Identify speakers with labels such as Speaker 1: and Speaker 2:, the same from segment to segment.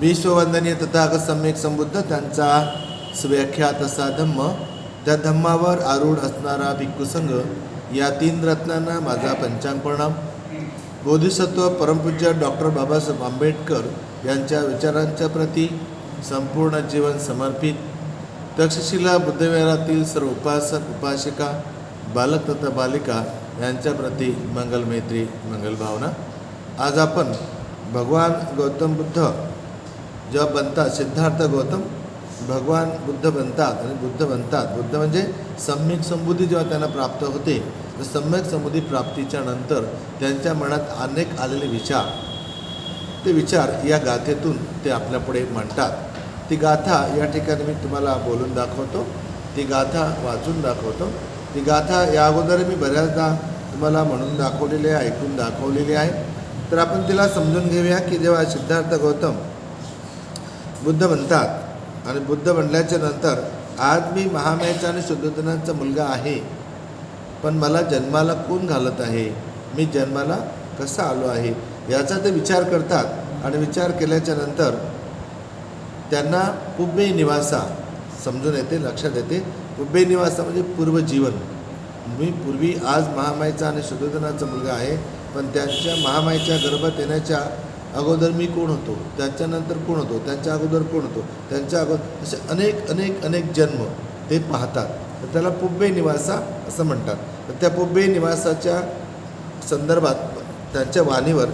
Speaker 1: विश्ववंदनीय तथागत सम्यक संबुद्ध त्यांचा व्याख्यात असा धम्म त्या धम्मावर आरूढ असणारा भिक्खूसंघ या तीन रत्नांना माझा पंचांग प्रणाम बोधिसत्व परमपूज्य डॉक्टर बाबासाहेब आंबेडकर यांच्या विचारांच्या प्रती संपूर्ण जीवन समर्पित. तक्षशिला बुद्धविहारातील सर्व उपासक उपासिका बालक तथा बालिका यांच्या प्रती मंगलमैत्री मंगलभावना आज आपण भगवान गौतम बुद्ध जेव्हा बनतात सिद्धार्थ गौतम भगवान बुद्ध बनतात आणि बुद्ध बनतात. बुद्ध म्हणजे सम्यक संबुद्धी जेव्हा त्यांना प्राप्त होते तर सम्यक संबुद्धी प्राप्तीच्या नंतर त्यांच्या मनात अनेक आलेले विचार. ते विचार या गाथेतून ते आपल्यापुढे मांडतात ती गाथा या ठिकाणी मी तुम्हाला बोलून दाखवतो. ती गाथा वाचून दाखवतो. ती गाथा या अगोदर मी बऱ्याचदा तुम्हाला म्हणून दाखवलेली आहे ऐकून दाखवलेली आहे. तर आपण तिला समजून घेऊया की जेव्हा सिद्धार्थ गौतम बुद्ध म्हणतात आणि बुद्ध म्हणल्याच्या नंतर आज मी महामेचा आणि शुद्धोधनाचा मुलगा आहे पण मला जन्माला कोण घालत आहे? मी जन्माला कसा आलो आहे? याचा ते विचार करतात आणि विचार केल्याच्यानंतर त्यांना पुब्बे निवासा समजून येते लक्षात येते. पुब्बे निवासा म्हणजे पूर्वजीवन. मी पूर्वी आज महामाईचा आणि शुद्धोधनाचा मुलगा आहे पण त्यांच्या महामाईच्या गर्भात येण्याच्या अगोदर मी कोण होतो? त्याच्यानंतर कोण होतो? त्यांच्या अगोदर कोण होतो? त्यांच्या अगोदर असे अनेक अनेक अनेक जन्म ते पाहतात. तर त्याला पुब्बे निवासा असं म्हणतात. तर त्या पुब्बे निवासाच्या संदर्भात त्यांच्या वाणीवर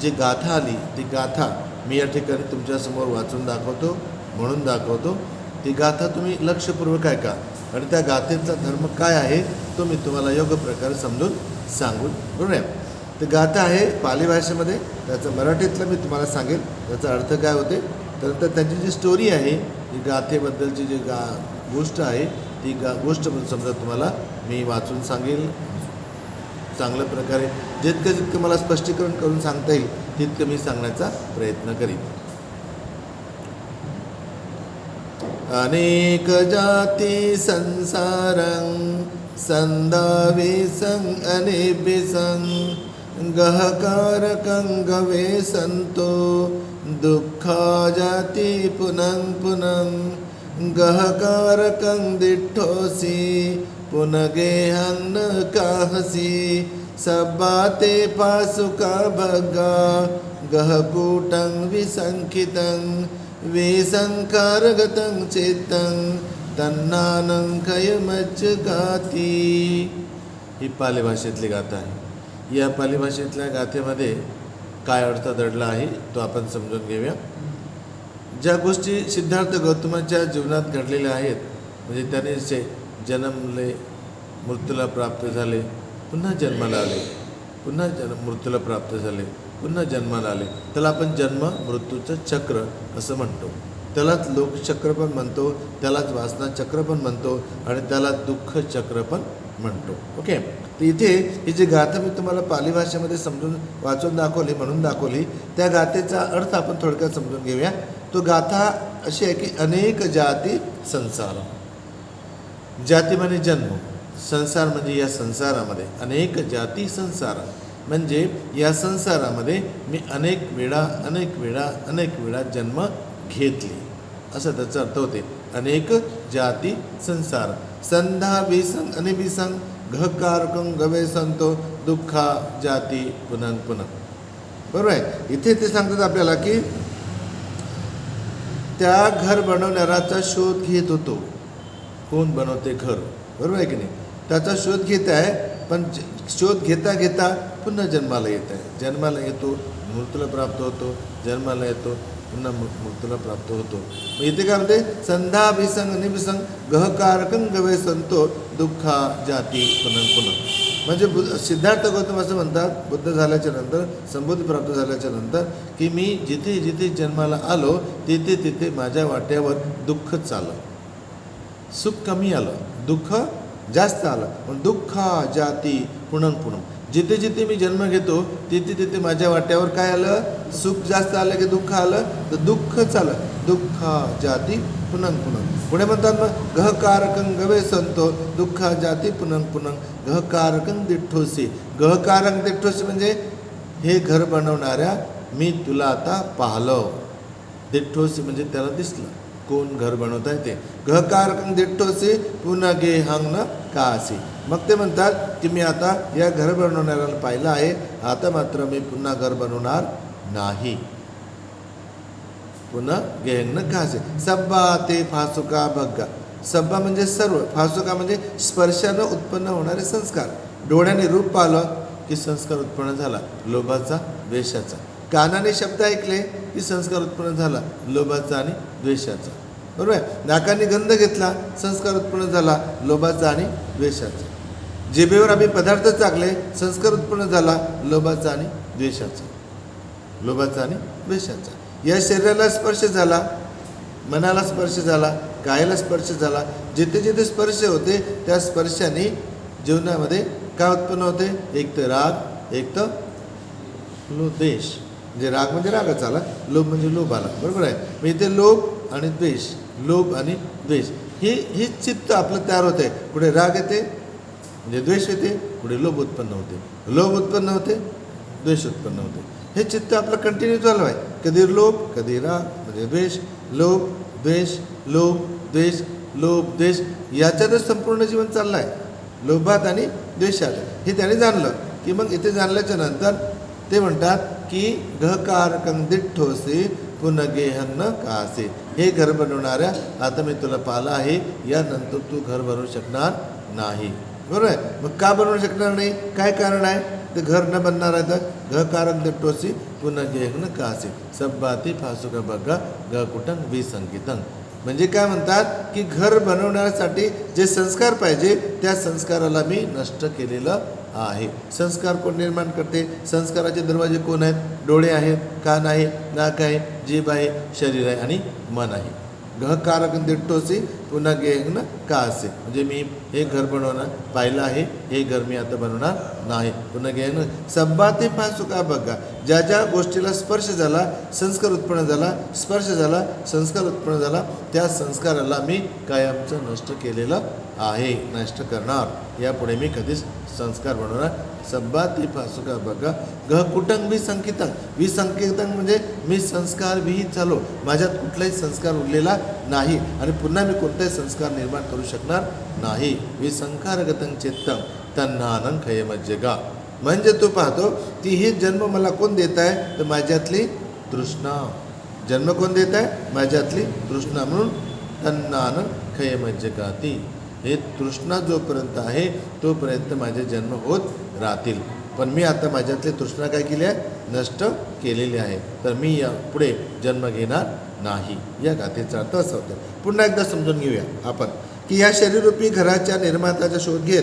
Speaker 1: जी गाथा आली ती गाथा मी या ठिकाणी तुमच्यासमोर वाचून दाखवतो म्हणून दाखवतो. ती गाथा तुम्ही लक्षपूर्वक ऐका. आणि त्या गाथेचा धर्म काय आहे तो मी तुम्हाला योग्य प्रकारे समजून सांगून बरोबर तर गाथा आहे पाली भाषेमध्ये. त्याचं मराठीतलं मी तुम्हाला सांगेल. त्याचा अर्थ काय होते? तर त्याची जी स्टोरी आहे ही गाथेबद्दलची जी गा गोष्ट आहे ती गा गोष्ट समजा तुम्हाला मी वाचून सांगेल. चांगल्या प्रकारे. जितकं जितकं मला स्पष्टीकरण करून सांगता येईल तितकं मी सांगण्याचा प्रयत्न करीन. अनेक जाती संसारं संदावेसं अनेबिसं गहकारकं गहकारकङ्गवे संतो दुःखा जाती पुनं पुनं गहकारकं दिठोसि पुनगेहं काहसि। सब्बाते पासुका भगा गहकूटं विसङ्खितं विसङ्कारगतं चित्तं तन्नानं गाती ही पाली भाषेतली गाता आहे. या पाली भाषेतल्या गाथेमध्ये काय अर्थ दडला आहे तो आपण समजून घेऊया. ज्या गोष्टी सिद्धार्थ गौतमाच्या जीवनात घडलेल्या आहेत म्हणजे त्याने जे जन्मले मृत्यूला प्राप्त झाले पुन्हा जन्माला आले पुन्हा जन्म मृत्यूला प्राप्त झाले पुन्हा जन्माला आले त्याला आपण जन्म मृत्यूचं चक्र असं म्हणतो. त्यालाच लोकचक्र पण म्हणतो त्यालाच वासना चक्र पण म्हणतो आणि त्याला दुःख चक्र पण म्हणतो. ओके? इथे ही जी गाथा मी तुम्हाला पाली भाषेमध्ये समजून वाचून दाखवली म्हणून दाखवली त्या गाथेचा अर्थ आपण थोडक्यात समजून घेऊया. तो गाथा अशी आहे की अनेक जाती संसार. जाती म्हणजे जन्म संसार म्हणजे या संसारामध्ये अनेक जाती संसार. म्हणजे या संसारामध्ये मी अनेक वेळा अनेक वेळा अनेक वेळा जन्म घेतले. असं त्याचा अर्थ होते. अनेक जाती संसार. संधा विसंग आणि विसंग घकारकं गवे संतो दुःखा जाती पुनन पुनः. बरोबर आहे? इथे ते सांगतात आपल्याला की त्या घर बनवणाऱ्याचा शोध घेत होतो. कोण बनवते घर? बरोबर आहे की नाही? त्याचा शोध घेत आहे पण शोध घेता घेता पुन्हा जन्माला येत आहे. जन्माला येतो मृत्यूला प्राप्त होतो जन्माला येतो पुन्हा मृ- मृत्यूला प्राप्त होतो. मग इथे काय म्हणते? संधा निभिसंग निविसंग गहकारकं गवे संतो दुःखा जाती पुनन पुनः म्हणजे बुद्ध सिद्धार्थ गौतम असं म्हणतात बुद्ध झाल्याच्यानंतर संबोधी प्राप्त झाल्याच्यानंतर की मी जिथे जिथे जन्माला आलो तिथे तिथे माझ्या वाट्यावर दुःखच आलं सुख कमी आलं दुःख जास्त आलं. पण दुःख जाती पुनन पुनम जिथे जिथे मी जन्म घेतो तिथे तिथे माझ्या वाट्यावर काय आलं? सुख जास्त आलं की दुःख आलं? तर दुःखच आलं. दुःख जाती पुनन पुनंग. पुढे म्हणतात मग गहकारकं गवे संतो दुःख जाती पुनंग पुनंग. गहकारकं दिठ्ठोसी गहकारक दिठ्ठोसी म्हणजे हे घर बनवणाऱ्या मी तुला आता पाहलं. दिठ्ठोसी म्हणजे त्याला दिसलं. कोण घर बनवत आहे ते? घकार दिठ्ठोसी पुन्हा गे हंग न कासी. मग ते म्हणतात की मी आता या घर बनवणाऱ्याला पाहिलं आहे आता मात्र मी पुन्हा घर बनवणार नाही. पुन्हा गेहंग घासे सब्बा ते फासुका बग्गा सब्बा म्हणजे सर्व फासुका म्हणजे स्पर्शानं उत्पन्न होणारे संस्कार. डोळ्याने रूप पाहिलं की संस्कार उत्पन्न झाला लोभाचा द्वेषाचा. कानाने शब्द ऐकले की संस्कार उत्पन्न झाला लोभाचा आणि द्वेषाचा. बरोबर आहे? नाकाने गंध घेतला संस्कार उत्पन्न झाला लोभाचा आणि द्वेषाचा. जेबेवर आम्ही पदार्थ चाकले संस्कार उत्पन्न झाला लोभाचा आणि द्वेषाचा. लोभाचा आणि द्वेषाचा. या शरीराला स्पर्श झाला मनाला स्पर्श झाला कायाला स्पर्श झाला जिथे जिथे स्पर्श होते त्या स्पर्शाने जीवनामध्ये काय उत्पन्न होते? एक तर राग एक तर लो द्वेष. म्हणजे राग म्हणजे रागाचा आला लोभ म्हणजे लोभ आला बरोबर आहे? म्हणजे इथे लोभ आणि द्वेष. लोभ आणि द्वेष. हे हे चित्त आपलं तयार होते पुढे राग येते म्हणजे द्वेष येते पुढे लोभ उत्पन्न होते. लोभ उत्पन्न होते द्वेष उत्पन्न होते. हे चित्त आपलं कंटिन्यू चालू आहे. कधी लोभ कधी राग म्हणजे द्वेष. लोभ द्वेष लोभ द्वेष लोभ द्वेष. याच्यातच संपूर्ण जीवन चाललं आहे लोभात आणि द्वेषात. हे त्याने जाणलं की मग इथे जाणल्याच्या नंतर ते म्हणतात की घकार कंदिठोसे पुनगेहन्न कासे हे घर बनवणाऱ्या आता मी तुला पाहिलं आहे यानंतर तू घर बनवू शकणार नाही. बरोबर आहे? मग का बनवू शकणार नाही? काय कारण आहे? ते घर न बनणार आहे तर घ कारक दिट्टोसी पुन्हा गेहन कासे. सब्बाती फासुका बघा ग कुटंग विसंकितंग म्हणजे काय म्हणतात की घर बनवण्यासाठी जे संस्कार पाहिजे त्या संस्काराला मी नष्ट केलेलं आहे. संस्कार कोण निर्माण करते? संस्काराचे दरवाजे कोण आहेत? डोळे आहेत कान आहे नाक आहे जीभ आहे शरीर आहे आणि मन आहे. घकारक दिट्टोसी पुन्हा गेहन का असे म्हणजे मी हे घर बनवणं पाहिलं आहे हे घर मी आता बनवणार नाही. पुन्हा गेहन सब्बाते सुका बघा? ज्या ज्या गोष्टीला स्पर्श झाला संस्कार उत्पन्न झाला स्पर्श झाला संस्कार उत्पन्न झाला त्या संस्काराला मी कायमचं नष्ट केलेलं आहे नष्ट करणार. यापुढे मी कधीच संस्कार बनवणार सब्बाती फासुका बघा. ग कुटंग विसंकितंग विसंकितंग म्हणजे मी संस्कार विहित झालो. माझ्यात कुठलाही संस्कार उरलेला नाही. आणि पुन्हा मी कोणताही संस्कार निर्माण करू शकणार नाही. विसंकारगतं चित्तं तन्नानं खयमज्जगा म्हणजे तू पाहतो की हे जन्म मला कोण देत आहे? तर माझ्यातली तृष्णा. जन्म कोण देत आहे? माझ्यातली तृष्णा. म्हणून तन्नानं खयमज्जगा ती. हे तृष्णा जोपर्यंत आहे तोपर्यंत माझे जन्म होत राहतील. पण मी आता माझ्यातली तृष्णा काय केली आहे? नष्ट केलेली आहे. तर मी या पुढे जन्म घेणार नाही. या गाथेचा अर्थ असा होता. पुन्हा एकदा समजून घेऊया आपण. की या शरीररूपी घराच्या निर्मात्याचा शोध घेत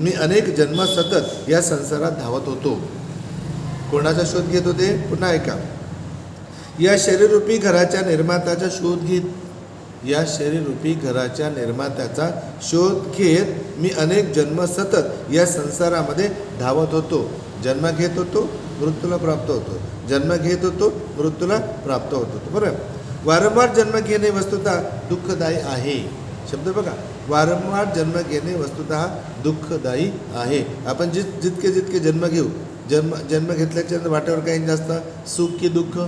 Speaker 1: मी अनेक जन्म सतत या संसारात धावत होतो. कोणाचा शोध घेत होते? पुन्हा ऐका. या शरीररूपी घराच्या निर्मात्याचा शोध घेत या शरीररूपी घराच्या निर्मात्याचा शोध घेत मी अनेक जन्म सतत या संसारामध्ये धावत होतो. जन्म घेत होतो मृत्यूला प्राप्त होतो. जन्म घेत होतो मृत्यूला प्राप्त होत होतो. बरं वारंवार जन्म घेणे वस्तुतः दुःखदायी आहे. शब्द बघा. वारंवार जन्म घेणे वस्तुतः दुःखदायी आहे. आपण जित जितके जितके जन्म घेऊ जन्म जन्म घेतल्याच्या वाटेवर काही जास्त सुख की दुःख?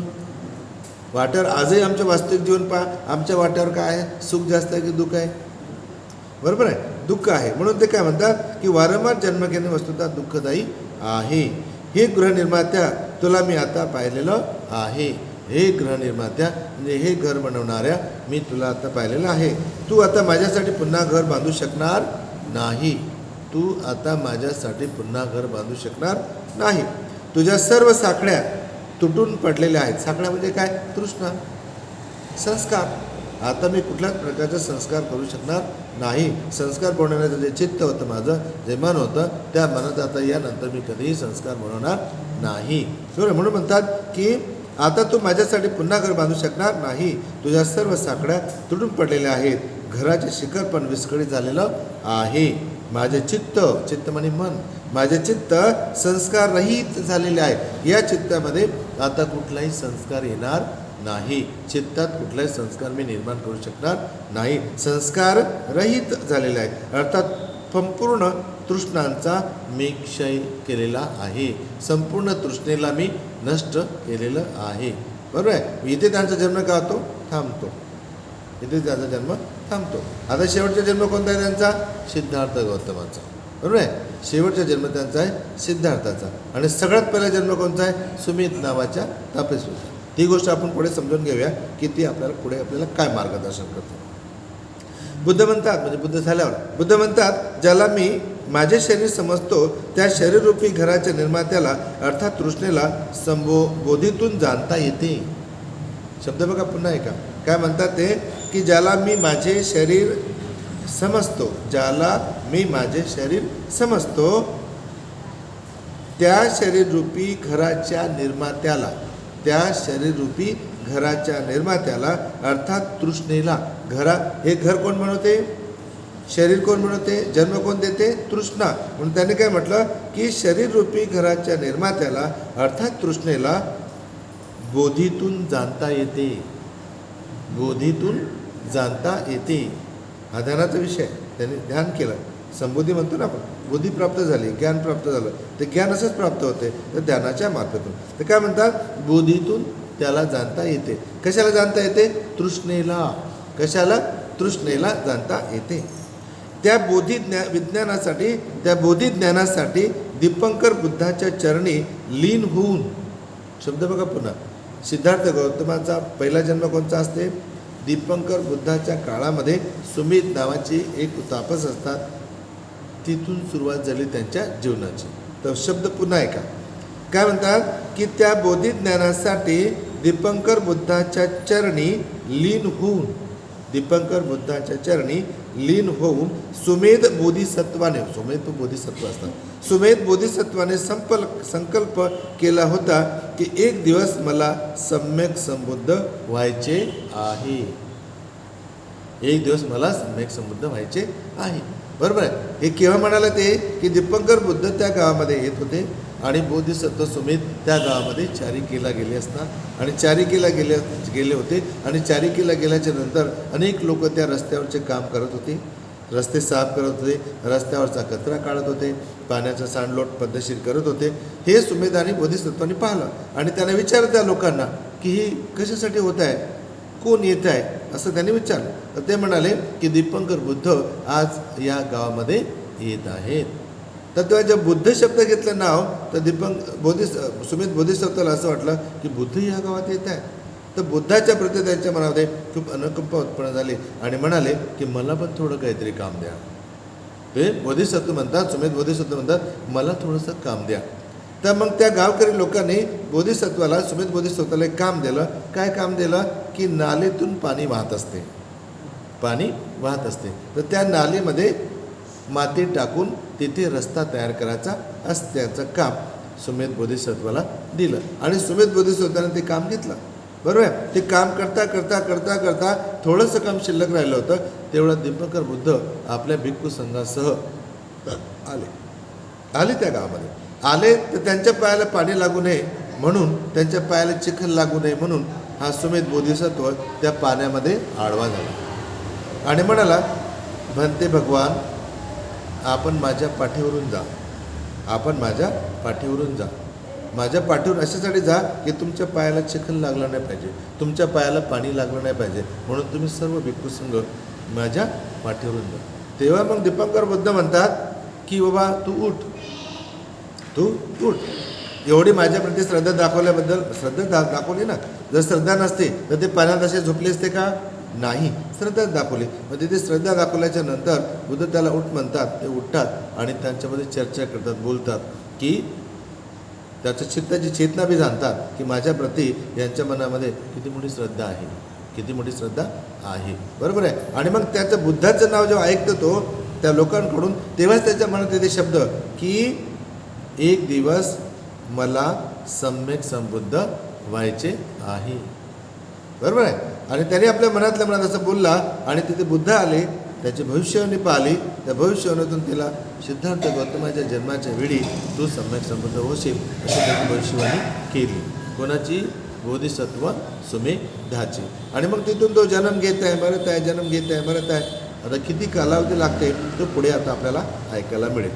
Speaker 1: वाट्यावर आजही आमचं वास्तविक जीवन पहा आमच्या वाट्यावर काय आहे? सुख जास्त आहे की दुःख आहे? बरोबर आहे? दुःख आहे. म्हणून ते काय म्हणतात की वारंवार जन्म घेणे वस्तुता दुःखदायी आहे. हे गृहनिर्मात्या तुला मी आता पाहिलेलं आहे. हे गृहनिर्मात्या म्हणजे हे घर बनवणाऱ्या मी तुला आता पाहिलेलं आहे. तू आता माझ्यासाठी पुन्हा घर बांधू शकणार नाही. तू आता माझ्यासाठी पुन्हा घर बांधू शकणार नाही. तुझ्या सर्व साखळ्या तुटून पडलेल्या आहेत. साखळ्या म्हणजे काय? तृष्णा. संस्कार. आता मी कुठल्याच प्रकारचा संस्कार करू शकणार नाही. संस्कार बनवण्याचं जे चित्त होतं माझं जे मन होतं त्या मनात आता यानंतर मी कधीही संस्कार बनवणार नाही. बरोबर म्हणून म्हणतात की आता तू माझ्यासाठी पुन्हा घर बांधू शकणार नाही. तुझ्या सर्व साखळ्या तुटून पडलेल्या आहेत. घराचे शिखर पण विस्कळीत झालेलं आहे. माझे चित्त चित्त म्हणे मन माझे चित्त संस्कार रहित झालेले आहे. या चित्तामध्ये आता कुठलाही संस्कार येणार नाही. चित्तात कुठलाही संस्कार मी निर्माण करू शकणार नाही. संस्कार रहित झालेले आहे. अर्थात संपूर्ण तृष्णांचा मी क्षय केलेला आहे. संपूर्ण तृष्णेला मी नष्ट केलेलं आहे. बरोबर आहे? इथे त्यांचा जन्म का होतो? थांबतो. इथे त्याचा जन्म थांबतो. आता शेवटचा जन्म कोणता आहे त्यांचा? सिद्धार्थ गौतमाचा. बरोबर आहे? शेवटचा जन्म त्यांचा आहे सिद्धार्थाचा. आणि सगळ्यात पहिला जन्म कोणता आहे? सुमित नावाच्या तापेसूचा ती गोष्ट आपण पुढे समजून घेऊया की ती आपल्याला पुढे आपल्याला काय मार्गदर्शन करते. बुद्ध म्हणतात म्हणजे बुद्ध झाल्यावर. बुद्ध म्हणतात ज्याला मी माझे शरीर समजतो त्या शरीररूपी घराच्या निर्मात्याला अर्थात तृष्णेला संबोधीतून जाणता येते. शब्द बघा पुन्हा ऐका. काय म्हणतात ते? की ज्याला मी माझे शरीर समजतो ज्याला मी माझे शरीर समजतो त्या शरीररूपी घराच्या निर्मात्याला त्या शरीररूपी घराच्या निर्मात्याला अर्थात तृष्णेला घरा हे घर कोण बनवते? शरीर कोण बनवते? जन्म कोण देते? तृष्णा. म्हणून त्याने काय म्हटलं की शरीररूपी घराच्या निर्मात्याला अर्थात तृष्णेला बोधीतून जाणता येते. बोधीतून जाणता येते. हा ध्यानाचा विषय त्याने ध्यान केलं. संबोधी म्हणतो ना आपण बुद्धी प्राप्त झाली ज्ञान प्राप्त झालं ते ज्ञान असंच प्राप्त होते तर ध्यानाच्या मार्फतून तर काय म्हणतात? बोधीतून त्याला जाणता येते. कशाला जाणता येते? तृष्णेला. कशाला? तृष्णेला जाणता येते. त्या बोधी ज्ञा विज्ञानासाठी त्या बोधी ज्ञानासाठी दीपंकर बुद्धाच्या चरणी लीन होऊन शब्द बघा पुन्हा. सिद्धार्थ गौतमाचा पहिला जन्म कोणता असते? दीपंकर बुद्धाच्या काळामध्ये सुमित नावाची एक तापस असतात. तिथून सुरुवात झाली त्यांच्या जीवनाची. तर शब्द पुन्हा ऐका. काय म्हणतात? की त्या बोधी ज्ञानासाठी दीपंकर बुद्धाच्या चरणी लीन होऊन दीपंकर बुद्धाच्या चरणी लीन होऊन सुमेध बोधिसत्वाने सुमेध बोधिसत्व असतात. सुमेध बोधिसत्वाने संपल संकल्प केला होता की एक दिवस मला सम्यक संबुद्ध व्हायचे आहे. एक दिवस मला सम्यक संबुद्ध व्हायचे आहे. बरोबर आहे? हे केव्हा म्हणाले ते? की दीपंकर बुद्ध त्या गावामध्ये येत होते आणि बोधिसत्व सुमित त्या गावामध्ये चारिकेला गेले असता आणि चारिकेला गेले गेले होते. आणि चारिकेला गेल्याच्यानंतर अनेक लोक त्या रस्त्यावरचे काम करत होते. रस्ते साफ करत होते. रस्त्यावरचा कचरा काढत होते. पाण्याचा सांडलोट पद्धतशीर करत होते. हे सुमेधाने बोधिसत्वाने पाहिलं आणि त्याने विचारलं त्या लोकांना की ही कशासाठी होत आहे? कोण येत आहे? असं त्यांनी विचारलं. तर ते म्हणाले की दीपंकर बुद्ध आज या गावामध्ये येत आहेत. तर तेव्हा जेव्हा बुद्ध शब्द घेतलं नाव तर दीपंक बोधिस सुमित बोधिसत्वाला असं वाटलं की बुद्ध या गावात येत आहे. तर बुद्धाच्या प्रति त्यांच्या मनामध्ये खूप अनुकंपा उत्पन्न झाली आणि म्हणाले की मला पण थोडं काहीतरी काम द्या. हे बोधिसत्व म्हणतात सुमेध बोधिसत्व म्हणतात. मला थोडंसं काम द्या. तर मग त्या गावकरी लोकांनी बोधिसत्वाला सुमित बोधिसत्वाला एक काम दिलं. काय काम दिलं? की नालेतून पाणी वाहत असते. पाणी वाहत असते. तर त्या नालेमध्ये माती टाकून तिथे रस्ता तयार करायचा असत्याचं काम सुमेध बोधिसत्वाला दिलं. आणि सुमेध बोधिसत्वाने ते काम घेतलं. बरोबर? आहे ते काम करता करता करता करता थोडंसं काम शिल्लक राहिलं होतं. तेवढा दीपंकर बुद्ध आपल्या भिक्खू संघासह आले. आले त्या गावामध्ये. आले तर त्यांच्या पायाला पाणी लागू नये म्हणून त्यांच्या पायाला चिखल लागू नये म्हणून हा सुमेध बोधिसत्व त्या पाण्यामध्ये आडवा झाला. आणि म्हणाला भंते भगवान आपण माझ्या पाठीवरून जा. आपण माझ्या पाठीवरून जा. माझ्या पाठीवर अशासाठी जा की तुमच्या पायाला चिखल लागला नाही पाहिजे. तुमच्या पायाला पाणी लागलं नाही पाहिजे. म्हणून तुम्ही सर्व भिक्खू संघ माझ्या पाठीवरून जा तेव्हा मग दीपंकर बुद्ध म्हणतात की बाबा तू उठ. तू उठ. एवढी माझ्याप्रती श्रद्धा दाखवल्याबद्दल श्रद्धा दा दाखवली ना? जर श्रद्धा नसते तर ते पाण्यात असे झोपले असते का? नाही. श्रद्धा दाखवली. मग तिथे श्रद्धा दाखवल्याच्या नंतर बुद्ध त्याला उठ म्हणतात. ते उठतात आणि त्यांच्यामध्ये चर्चा करतात बोलतात की त्याच्या चित्ताची चेतना बी जाणतात की माझ्या प्रती यांच्या मनामध्ये किती मोठी श्रद्धा आहे. किती मोठी श्रद्धा आहे. बरोबर आहे? आणि मग त्याचं बुद्धाचं नाव जेव्हा ऐकतो तो त्या लोकांकडून तेव्हाच त्याच्या मनात येते शब्द की एक दिवस मला सम्यक समृद्ध व्हायचे आहे. बरोबर आहे? आणि त्याने आपल्या मनातल्या मनात असं बोलला आणि तिथे बुद्ध आले त्याची भविष्यवाणी पाहिली त्या भविष्यवाणीतून तिला सिद्धार्थ गौतमाच्या जन्माच्या वेळी तू सम्यक समृद्ध होशील अशी त्याची भविष्यवाणी केली. कोणाची? बोधिसत्व सुमे दहाची आणि मग तिथून तो जन्म घेत आहे मरत आहे जन्म घेत आहे मरत आहे. आता किती कालावधी लागते तो पुढे आता आपल्याला ऐकायला मिळेल.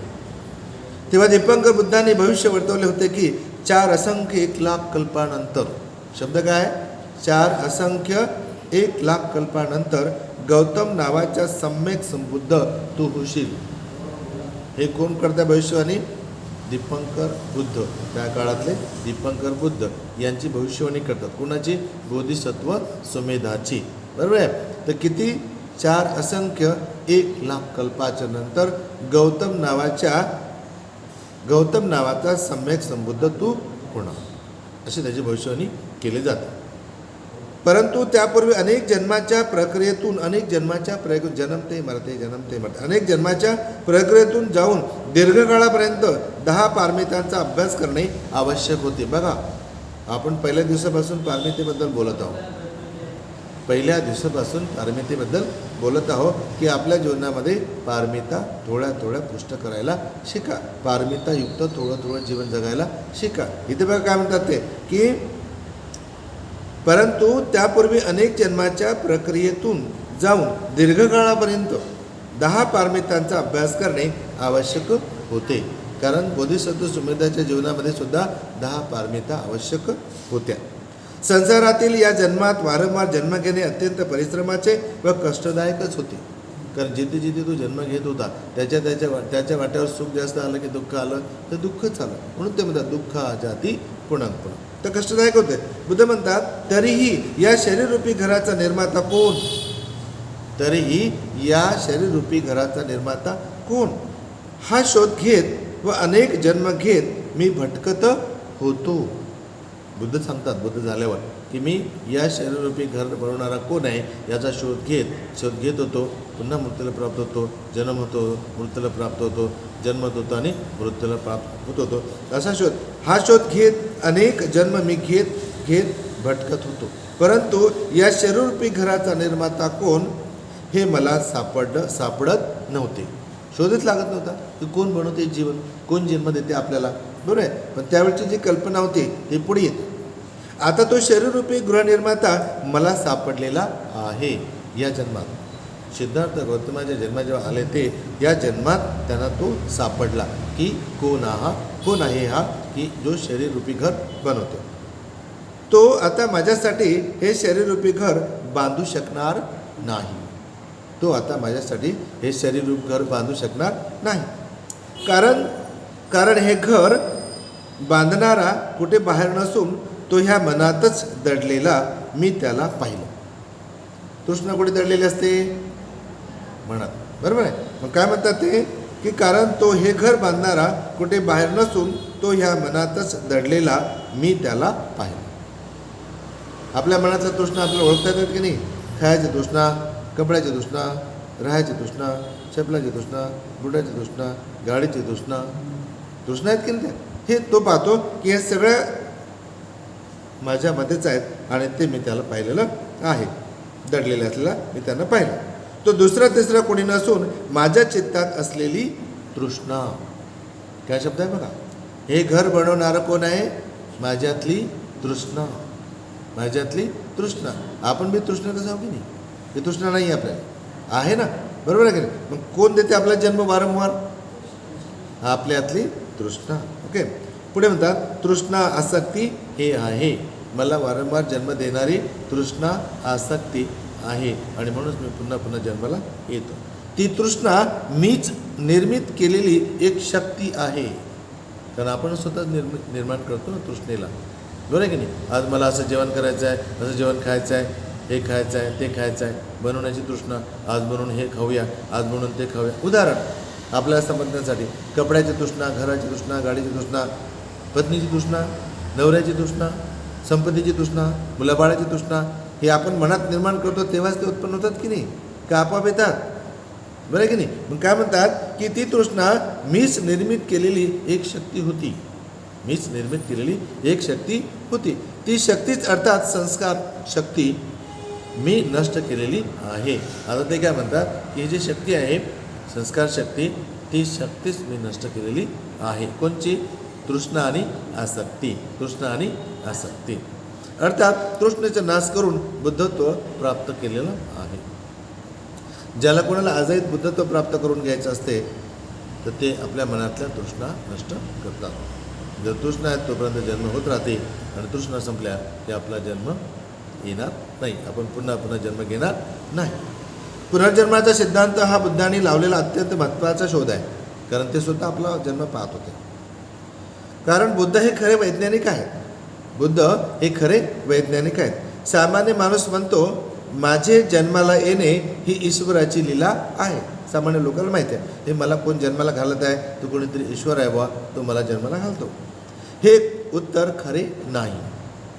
Speaker 1: तेव्हा दीपंकर बुद्धाने भविष्य वर्तवले होते की चार असंख्य एक लाख कल्पानंतर. शब्द काय? चार असंख्य एक लाख कल्पानंतर गौतम नावाच्या सम्यक संबुद्ध तू होशील. हे कोण करता भविष्यवाणी? दीपंकर बुद्ध. त्या काळातले दीपंकर बुद्ध. यांची भविष्यवाणी करतात. कुणाची? बोधिसत्व सुमेधाची बरोबर आहे? तर किती? चार असंख्य एक लाख कल्पाच्या नंतर गौतम नावाच्या गौतम नावाचा सम्यक संबुद्ध तू होणार. अशी त्याची भविष्यवाणी केली जाते. परंतु त्यापूर्वी अनेक जन्माच्या प्रक्रियेतून अनेक जन्माच्या प्रयोग जन्मते मरते जन्मते मरते अनेक जन्माच्या प्रक्रियेतून जाऊन दीर्घकाळापर्यंत दहा पारमितांचा अभ्यास करणे आवश्यक होते. बघा आपण पहिल्या दिवसापासून पारमितेबद्दल बोलत आहोत. पहिल्या दिवसापासून पारमितेबद्दल बोलत आहोत की आपल्या जीवनामध्ये पारमिता थोड्या थोड्या पुष्ट करायला शिका. पारमितायुक्त थोडं थोडं जीवन जगायला शिका. इथे बघा काय म्हणतात ते की परंतु त्यापूर्वी अनेक जन्माच्या प्रक्रियेतून जाऊन दीर्घकाळापर्यंत दहा पारमितांचा अभ्यास करणे आवश्यक होते. कारण बोधिसत्व सुमेधाच्या जीवनामध्ये सुद्धा दहा पारमिता आवश्यक होत्या. संसारातील या जन्मात वारंवार जन्म घेणे अत्यंत परिश्रमाचे व कष्टदायकच होते. कारण जिथे जिथे तो जन्म घेत होता त्याच्या त्याच्या त्याच्या वाट्यावर सुख जास्त आलं की दुःख आलं तर दुःखच आलं. म्हणून ते म्हणतात दुःख जाती पुणक तर कष्टदायक होते. बुद्ध म्हणतात तरीही या शरीररूपी घराचा निर्माता कोण? तरीही या शरीररूपी घराचा निर्माता कोण? हा शोध घेत व अनेक जन्म घेत मी भटकत होतो. बुद्ध सांगतात बुद्ध झाल्यावर की मी या शरीररूपी घर बनवणारा कोण आहे याचा शोध घेत शोध घेत होतो. पुन्हा मृत्यूला प्राप्त होतो जन्म होतो मृत्यूला प्राप्त होतो जन्मत होतो आणि मृत्यूला प्राप्त होत होतो. असा शोध हा शोध घेत अनेक जन्म मी घेत घेत भटकत होतो. परंतु या शरीररूपी घराचा निर्माता कोण हे मला सापड सापडत नव्हते. शोधच लागत नव्हता की कोण बनवते जीवन कोण जन्म देते आपल्याला. बरोबर आहे? पण त्यावेळची जी कल्पना होती ती पुढे येते. आता तो शरीररूपी गृहनिर्माता मला सापडलेला आहे. या जन्मात. सिद्धार्थ गौतमाच्या जन्मात जेव्हा आले ते या जन्मात त्यांना तो सापडला की कोण हा कोण आहे हा की जो शरीररूपी घर बनवतो. तो आता माझ्यासाठी हे शरीररूपी घर बांधू शकणार नाही. तो आता माझ्यासाठी हे शरीररूप घर बांधू शकणार नाही. कारण कारण हे घर बांधणारा कुठे बाहेर नसून तो ह्या मनातच दडलेला मी त्याला पाहिलं. तृष्णा कुठे दडलेली असते? म्हणत बरोबर आहे? मग काय म्हणतात ते? की कारण तो हे घर बांधणारा कुठे बाहेर नसून तो ह्या मनातच दडलेला मी त्याला पाहिलं. आपल्या मनातला तृष्णा आपल्याला ओळखता येतात की नाही? खायची तृष्णा कपड्याची तृष्णा राहायची तृष्णा चपलाची तृष्णा बुटाची तृष्णा गाडीची तृष्णा. तृष्णा आहेत की नाही हे तो पाहतो की हे सगळ्या माझ्यामध्येच आहेत आणि ते मी त्याला पाहिलेलं आहे. दडलेलं असलेला मी त्यांना पाहिलं. तो दुसरा तिसरा कोणी नसून माझ्या चित्तात असलेली तृष्णा. काय शब्द आहे बघा? हे घर बनवणारं कोण आहे? माझ्यातली तृष्णा. माझ्यातली तृष्णा. आपण बी तृष्णातच आहो की नाही? ही तृष्णा नाही आहे आपल्याला. आहे ना? बरोबर आहे की नाही? मग कोण देते आपला जन्म वारंवार? आपल्यातली तृष्णा. ओके? पुढे म्हणतात तृष्णा आसक्ती हे आहे. मला वारंवार जन्म देणारी तृष्णा आसक्ती आहे. आणि म्हणूनच मी पुन्हा पुन्हा जन्माला येतो. ती तृष्णा मीच निर्मित केलेली एक शक्ती आहे. कारण आपण स्वतः निर्मित निर्माण करतो ना तृष्णेला. बरोबर आहे की नाही? आज मला असं जेवण करायचं आहे असं जेवण खायचं आहे हे खायचं आहे ते खायचं आहे. बनवण्याची तृष्णा आज बनवून हे खाऊया आज बनवून ते खाऊया. उदाहरण आपल्याला समजण्यासाठी कपड्याची तृष्णा घराची तृष्णा गाडीची तृष्णा पत्नीची तृष्णा नवऱ्याची तृष्णा संपत्तीची तृष्णा मुलाबाळाची तृष्णा हे आपण मनात निर्माण करतो तेव्हाच ते उत्पन्न होतात की नाही? का आपोआप येतात? बरं आहे की नाही? मग काय म्हणतात की ती तृष्णा मीच निर्मित केलेली एक शक्ती होती. मीच निर्मित केलेली एक शक्ती होती. ती शक्तीच अर्थात संस्कार शक्ती मी नष्ट केलेली आहे. आता ते काय म्हणतात? की ही जी शक्ती आहे संस्कार शक्ती ती शक्तीच मी नष्ट केलेली आहे. कोणची? तृष्णा आणि आसक्ती. तृष्णा आणि आसक्ती. अर्थात तृष्णेचा नाश करून बुद्धत्व प्राप्त केलेलं आहे. ज्याला कोणाला आजही बुद्धत्व प्राप्त करून घ्यायचं असते तर ते आपल्या मनातल्या तृष्णा नष्ट करतात. जर तृष्णा आहेत तोपर्यंत जन्म होत राहते. आणि तृष्णा संपल्या ते आपला जन्म येणार नाही आपण पुन्हा पुन्हा जन्म घेणार नाही. पुनर्जन्माचा सिद्धांत हा बुद्धांनी लावलेला अत्यंत महत्त्वाचा शोध आहे कारण ते सुद्धा आपला जन्म पाहत होते. कारण बुद्ध हे खरे वैज्ञानिक आहेत. बुद्ध हे खरे वैज्ञानिक आहेत. सामान्य माणूस म्हणतो माझे जन्माला येणे ही ईश्वराची लीला आहे. सामान्य लोकांना माहिती आहे. हे मला कोण जन्माला घालत आहे? तो कोणीतरी ईश्वर आहे बा तो मला जन्माला घालतो. हे उत्तर खरे नाही.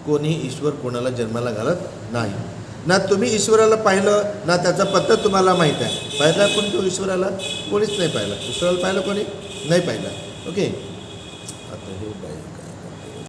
Speaker 1: कोणीही ईश्वर कोणाला जन्माला घालत नाही. ना तुम्ही ईश्वराला पाहिलं ना त्याचा पत्ता तुम्हाला माहीत आहे. पाहिला पण तो ईश्वराला? कोणीच नाही पाहिला. ईश्वराला पाहिलं कोणी? नाही पाहिलं. ओके.